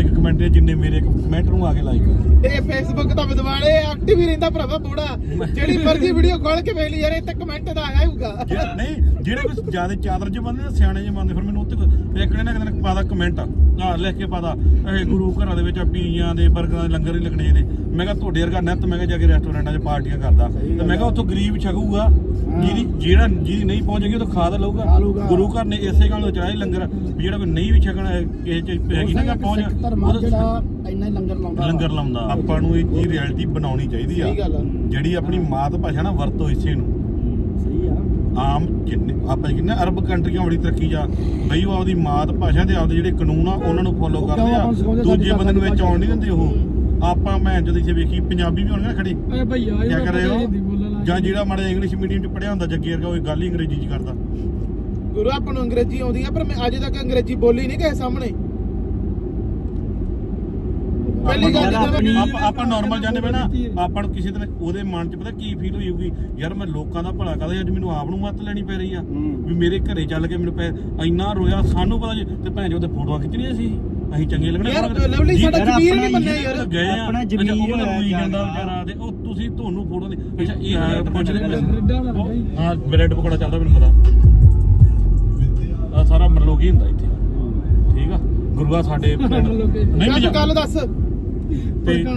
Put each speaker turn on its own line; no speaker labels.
Like comment ਜਿੰਨੇ ਮੇਰੇ comment ਨੂੰ ਆ ਕੇ ਲਾਈਕ
ਫੇਸਬੁੱਕ ਦਾ ਵਿਦਵਾਲੇ ਐਕਟਿਵ ਹੀ ਰਹਿੰਦਾ ਭਰਾਵਾ ਬੂੜਾ। ਜਿਹੜੀ ਮਰਜ਼ੀ ਵੀਡੀਓ ਖੋਲ ਕੇ ਵੇਖ ਲਈ ਯਾਰ ਤੇ ਕਮੈਂਟ ਦਾ ਆਇਆ ਹੋਊਗਾ।
ਨਹੀਂ ਜਿਹੜੇ ਕੋਈ ਜ਼ਿਆਦਾ ਚਾਦਰ ਚ ਬੰਦੇ ਨੇ ਸਿਆਣੇ ਜੇ ਬੰਦੇ ਫਿਰ ਮੈਨੂੰ ਉੱਤੇ ਇੱਕ ਨੇ ਕਿਤੇ ਪਾਦਾ ਕਮੈਂਟ ਆ ਲਿਖ ਕੇ ਪਾਦਾ ਇਹ ਗੁਰੂ ਘਰਾਂ ਦੇ ਵਿੱਚ ਪੀਆਂ ਦੇ 버ਗਰਾਂ ਦੇ ਲੰਗਰ ਹੀ ਲੱਗਣੇ ਇਹਦੇ। ਮੈਂ ਕਿਹਾ ਤੁਹਾਡੇ ਵਰਗਾ ਨੱਤ ਮੈਂ ਕਿਹਾ ਜਾ ਕੇ ਰੈਸਟੋਰੈਂਟਾਂ 'ਚ ਪਾਰਟੀਆਂ ਕਰਦਾ। ਤੇ ਮੈਂ ਕਿਹਾ ਉੱਥੋਂ ਗਰੀਬ ਛਕੂਗਾ। ਜਿਹਦੀ ਜਿਹੜਾ ਜਿਹਦੀ ਨਹੀਂ ਪਹੁੰਚੇਗੀ ਉਹ ਤਾਂ ਖਾ ਤਾਂ ਲਊਗਾ। ਗੁਰੂ ਘਰ ਨੇ ਇਸੇ ਗੱਲ ਨੂੰ ਚੜਾਇਆ ਲੰਗਰ। ਵੀ ਜਿਹੜਾ ਕੋਈ ਨਹੀਂ ਵੀ ਛਕਣਾ ਕਿਸੇ ਚ ਹੈਗੀ ਨਾ ਪਹੁੰਚ ਉਹਦਾ
ਜਿਹੜਾ ਇੰਨਾ ਲੰਗਰ ਲਾਉਂਦਾ।
ਲੰਗਰ ਲਾਉਂਦਾ। ਆਪਾਂ ਨੂੰ ਇਹ ਜੀ ਰਿਐਲਿਟੀ ਬਣਾਉਣੀ ਚਾਹੀਦੀ ਆ।
ਸਹੀ ਗੱਲ ਆ।
ਜਿਹੜੀ ਆਪਣੀ ਮਾਤ ਭਾਸ਼ਾ ਨਾ ਵਰਤੋ ਇਸੇ ਨੂੰ।
ਸਹੀ ਆ।
ਆਮ ਜਿੰਨੇ ਆਪਾਂ ਕਿੰਨੇ ਅਰਬ ਕੰਟਰੀਆਂ ਬੜੀ ਤਰੱਕੀ ਜਾ ਬਈ ਉਹ ਆਪਦੀ ਮਾਤ ਭਾਸ਼ਾ ਤੇ ਆਪਦੇ ਜਿਹੜੇ ਕਾਨੂੰਨ ਆ ਉਹਨਾਂ ਨੂੰ ਫੋਲੋ
ਉਹ
ਕਰਦੇ
ਕਿਉਂ
ਆ?
ਆਪਾਂ ਨੂੰ ਸਿਖਾਉਂਦੇ
ਦੂਜੇ
ਸਾਡੀ
ਬੰਦੇ ਨੂੰ ਵਿੱਚ ਆਉਣ ਨਹੀਂ। ਦਿੰਦੇ ਉਹ। ਆਪਾਂ ਮੈਂ ਜਦੋਂ ਇੱਥੇ ਵੇਖੀ ਪੰਜਾਬੀ ਵੀ ਹੋਣਗੇ ਨਾ ਖੜੀ।
ਓਏ ਭਈਆ
ਕਿਆ ਕਰ ਰਹੇ ਹੋ? ਜਾਂ। ਜਿਹੜਾ ਮਾੜਾ ਇੰਗਲਿਸ਼ ਮੀਡੀਅਮ ਚ ਪੜਿਆ ਹੁੰਦਾ ਜੱਗੀ ਵਰਗਾ ਉਹ ਗੱਲ ਹੀ ਅੰਗਰੇਜ਼ੀ ਚ ਕਰਦਾ।
ਗੁਰੂ ਆਪਾਂ ਨੂੰ ਅੰਗਰੇਜ਼ੀ ਆਉਂਦੀ ਆ ਪਰ ਮੈਂ ਅੱਜ ਤੱਕ ਅੰਗਰੇਜ਼ੀ ਬੋਲੀ ਨਹੀਂ ਕਿਸੇ ਸਾਹਮਣੇ। ਪਹਿਲੀ ਗੱਲ
ਆਪਾਂ
ਜਦੋਂ ਮੈਂ-
ਆਪਾਂ- ਆਪਾਂ ਨਾਰਮਲ ਜਾਂਦੇ ਪਏ ਨਾ ਆਪਾਂ ਨੂੰ ਕਿਸੇ ਦਿਨ ਉਹਦੇ ਮਨ ਚ ਪਤਾ ਕੀ ਫੀਲ ਹੋਈ ਯਾਰ ਮੈਂ ਲੋਕਾਂ ਦਾ ਭਲਾ ਕਰਦਾ ਅੱਜ ਮੈਨੂੰ ਆਪ ਨੂੰ ਮੱਤ ਲੈਣੀ ਪੈ ਰਹੀ ਆ। ਵੀ ਮੇਰੇ ਘਰੇ ਚੱਲ ਕੇ ਮੈਨੂੰ ਪੈ ਇੰਨਾ ਰੋਇਆ ਸਾਨੂੰ ਪਤਾ ਜੀ ਤੇ ਭੈਣ ਜੋ ਤੇ ਫੋਟੋਆਂ ਖਿੱਚਣੀਆਂ ਸੀ? ਅਸੀਂ ਚੰਗੇ ਲੱਗਣੇ
ਯਾਰ, ਲਵਲੀ ਸਾਡਾ ਜ਼ਮੀਰ
ਆਪਣਾ
ਨਹੀਂ ਮੰਨਿਆ ਯਾਰ।
ਗਏ ਆ।
ਆਪਣਾ ਜ਼ਮੀਰ ਹੋਇਆ
ਜਾਂਦਾ। ਵਿਚਾਰਾ ਤੇ ਉਹ ਤੁਸੀਂ ਤੁਹਾਨੂੰ ਫੋਟੋ ਦੀ ਅੱਛਾ ਇਹ ਹਾਂ ਪੁੱਛ
ਬ੍ਰੈਡ ਵਾਲਾ ਲੱਗਾ ਹੀ।
ਬ੍ਰੈਡ ਪਕੌੜਾ ਚੱਲਦਾ ਮੈਨੂੰ ਪਤਾ। ਆ ਸਾਰਾ ਮਰਲੋਗੀ ਹੁੰਦਾ ਇੱਥੇ। ਠੀਕ ਆ? ਗੁਰੂਆ ਸਾਡੇ। ਨਹੀਂ
ਗੱਲ ਦੱਸ।
ਤੇ